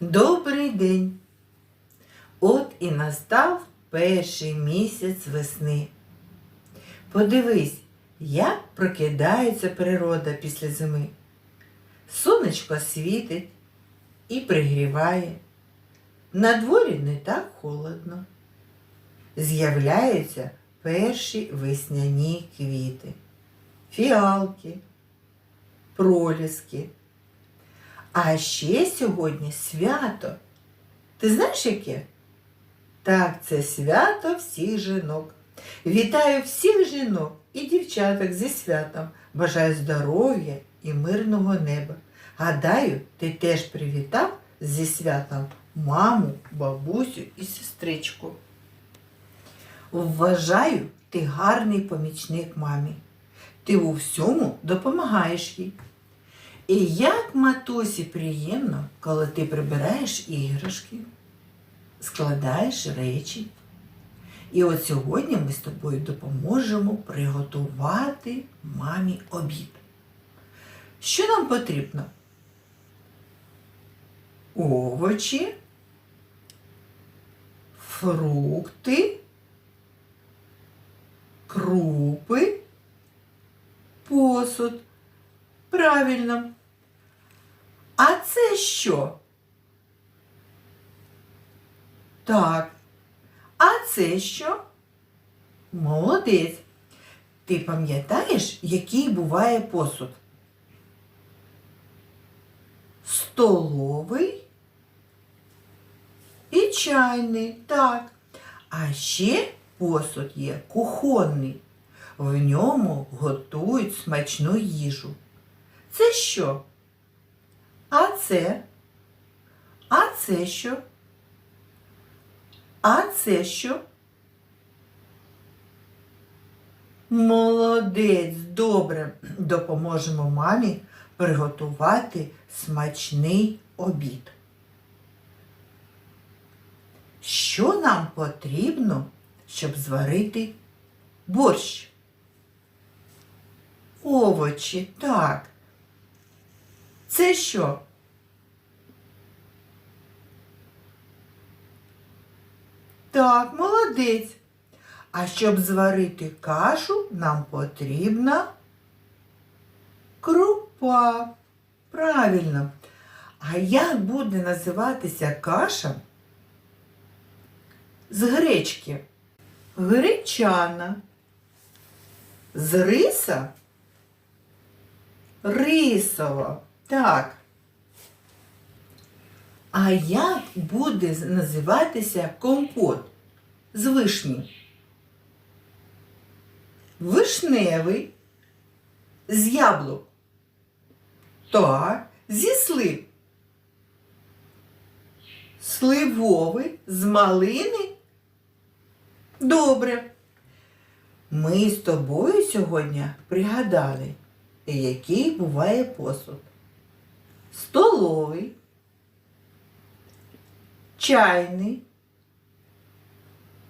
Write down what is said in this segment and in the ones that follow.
Добрий день! От і настав перший місяць весни. Подивись, як прокидається природа після зими. Сонечко світить і пригріває. На дворі не так холодно. З'являються перші весняні квіти, фіалки, проліски. А ще сьогодні свято. Ти знаєш яке? Так, це свято всіх жінок. Вітаю всіх жінок і дівчаток зі святом. Бажаю здоров'я і мирного неба. Гадаю, ти теж привітав зі святом маму, бабусю і сестричку. Вважаю, ти гарний помічник мамі. Ти у всьому допомагаєш їй. І як матусі приємно, коли ти прибираєш іграшки, складаєш речі. І от сьогодні ми з тобою допоможемо приготувати мамі обід. Що нам потрібно? Овочі, фрукти, крупи, посуд. Правильно. А це що? Так. А це що? Молодець. Ти пам'ятаєш, який буває посуд? Столовий і чайний. Так. А ще посуд є кухонний. В ньому готують смачну їжу. Це що? А це? А це що? А це що? Молодець, добре. Допоможемо мамі приготувати смачний обід. Що нам потрібно, щоб зварити борщ? Овочі, так. Це що? Так, молодець. А щоб зварити кашу, нам потрібна крупа. Правильно. А як буде називатися каша з гречки? Гречана. З риса? Рисова. Так. А як буде називатися компот з вишні? Вишневий з яблук. Так, зі слив. Сливовий з малини. Добре. Ми з тобою сьогодні пригадали, який буває посуд. Столовий, чайний,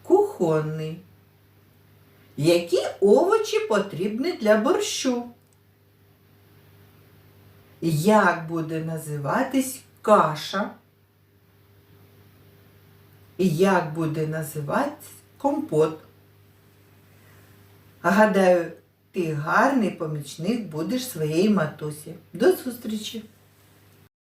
кухонний. Які овочі потрібні для борщу? Як буде називатись каша? Як буде називатись компот? Гадаю, ти гарний помічник будеш своєї матусі. До зустрічі!